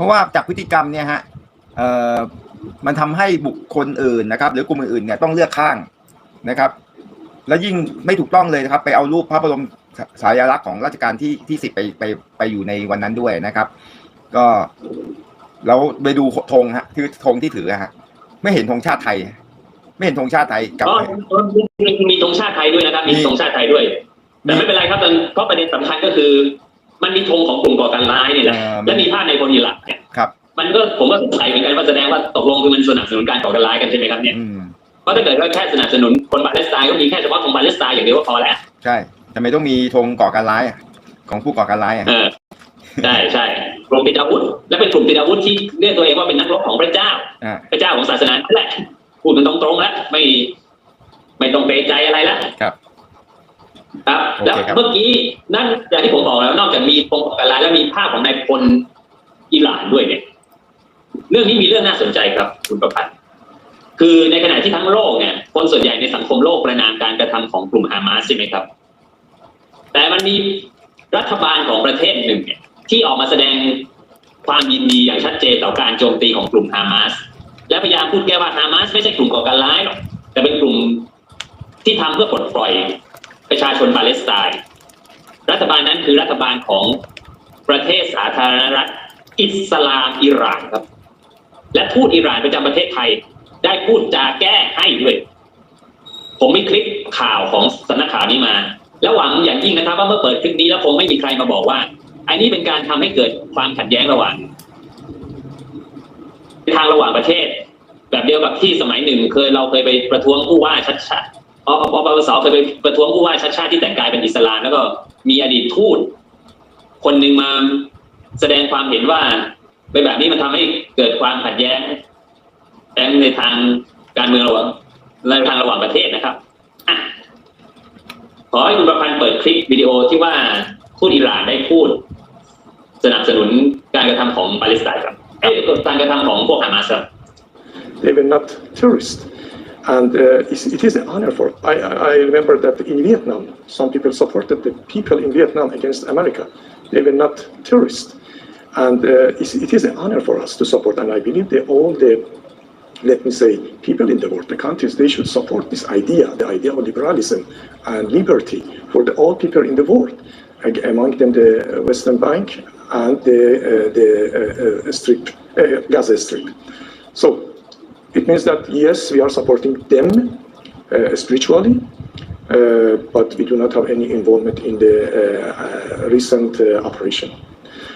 ราะว่าจากพฤติกรรมเนี่ยฮะเอ่อมันทำให้บุคคลอื่นนะครับ หรือกลุ่มอื่นๆเนี่ยต้องเลือกข้างนะครับ แล้วยิ่งไม่ถูกต้องเลยนะครับ ไปเอารูปพระบรมสายลักษณ์ของรัชกาลที่ที่สิบไปไปไปอยู่ในวันนั้นด้วยนะครับ ก็แล้วไปดูธงฮะคือธงที่ถือฮะไม่เห็นธงชาติไทย ไม่เห็นธงชาติไทยกับอ๋อมีมีธงชาติไทยด้วยนะครับมีมีธงชาติไทยด้วย แต่ไม่เป็นไรครับมันเพราะประเด็นสำคัญก็คือ มันมีธงของกลุ่มก่อการร้ายนี่แหละเอ่อและมีภาพในคนอิหร่านเนี่ยครับ มันก็ผมก็สงสัยเหมือนกันว่าแสดงว่าตกลงคือมันสนับสนุนการก่อการร้ายกันใช่ไหมครับเนี่ยอืมเพราะถ้าเกิดว่าแค่สนับสนุนคนปาเลสไตน์ก็มีแค่เฉพาะธงปาเลสไตน์อย่างเดียวก็พอแล้วใช่ทำไมต้องมีธงก่อการร้ายอะของผู้ก่อการร้ายอะเออใช่ใช่กลุ่มติดอาวุธและเป็นกลุ่มติดอาวุธที่เรียกตัวเองว่าเป็นนักรบของพระเจ้าอ่าพระเจ้าของศาสนานั่นแหละพูดกันตรงๆแล้วไม่ไม่ต้องเกรงใจอะไรแล้วครับ ครับโอเคแล้วครับเมื่อกี้นั่นอย่างที่ผมบอกแล้วนอกจากมีธงก่อการร้ายแล้วมีภาพของนายพลอิหร่านด้วยเนี่ย เรื่องนี้มีเรื่องน่าสนใจครับ คุณประพันธ์คือในขณะที่ทั้งโลกเนี่ย คนส่วนใหญ่ในสังคมโลกประนามการกระทำของกลุ่มฮามาสใช่ไหมครับ แต่มันมีรัฐบาลของประเทศหนึ่งเนี่ย ที่ออกมาแสดงความยินดีอย่างชัดเจนต่อการโจมตีของกลุ่มฮามาสและพยายามพูดแก้ว่าฮามาสไม่ใช่กลุ่มก่อการร้ายหรอกแต่เป็นกลุ่มที่ทำเพื่อปลดปล่อยประ ชนปาเลสไตน์รัฐบาลนั้นคือรัฐบาลของประเทศสาธารณรัฐอิสลามอิหร่านครับ และทูตอิหร่านประจำประเทศไทย ได้พูดจาแก้ให้ด้วย ผมมีคลิปข่าวของสำนักข่าวนี้มา และหวังอย่างยิ่งนะครับ ว่าเมื่อเปิดคลิปนี้แล้วคงไม่มีใครมาบอกว่า อันนี้เป็นการทำให้เกิดความขัดแย้งระหว่างทางระหว่างประเทศ แบบเดียวกับที่สมัยหนึ่งเคยเราเคยไปประท้วงผู้ว่าชัดชาติ อปปปสเคยไปประท้วงผู้ว่าชัดชาติที่แต่งกายเป็นอิสลามแล้วก็มีอดีตทูตคนหนึ่งมาแสดงความเห็นว่าเป็นแบบนี้มันทำให้เกิดความขัดแย้งแย้งในทางการเมืองระหว่างในทางระหว่างประเทศนะครับอขอให้คุณประพันธ์เปิดคลิปวิดีโอที่ว่าทูตอิหร่านได้พูด สนับสนุนการกระทำของปาเลสไตน์ครับการกระทำของพวกฮามาสครับ they were not tourists. And uh, it's, an honor for. I, I remember that in Vietnam, some people supported the people in Vietnam against America. They were not terrorists. and uh, it's, an honor for us to support. And I believe that all the, let me say, people in the world, the countries, they should support this idea, the idea of liberalism and liberty for the, all people in the world. Ag- Among them, the Western Bank and the uh, the uh, uh, Strip, uh, Gaza Strip. So it means that yes, we are supporting them uh, spiritually, uh, but we do not have any involvement in the uh, uh, recent uh, operation.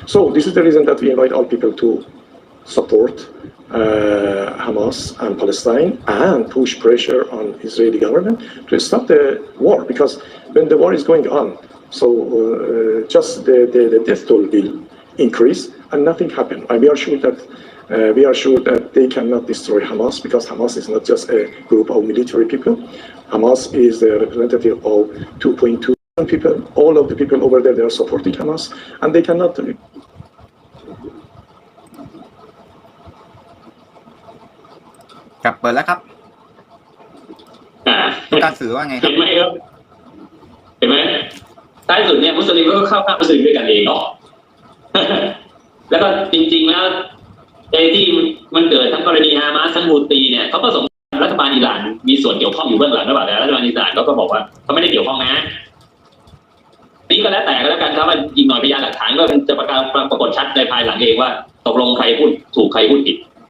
So this is the reason that we invite all people to support Hamas and Palestine and push pressure on Israeli government to stop the war because when the war is going on, so just the, the, the death toll will increase and nothing happen. And we are sure that uh, we are sure that they cannot destroy Hamas because Hamas is not just a group of military people. Hamas is a representative of 2.2 million people. All of the people over there, they are supporting Hamas, and they cannot ครับเปิดแล้วครับ อ่า ต้องการสื่อว่าไงครั เห็ บ นไหมครับ เห็นไหมท้ายสุดเนี่ยมุสลิมก็เข้าข้างมุสลิมด้วยกันเองเนาะ แล้วก็จริง ๆ แล้ว ไอ้ที่มันเกิดทั้งกรณีฮามาสทั้งฮูตีเนี่ยเขาก็สงรัฐบาลอิหร่านมีส่วนเกี่ยวข้องอยู่เบื้องหลังหรือเปล่าแต่รัฐบาลอิหร่านเขาก็บอกว่าเขาไม่ได้เกี่ยวข้องนะนี่ก็แล้วแต่ก็แล้วกันครับว่ายิงหน่อยพยานหลักฐานก็จะประกาศปรากฏชัดในภายหลังเองว่า ตกลงใครพูดถูกใครพูดผิด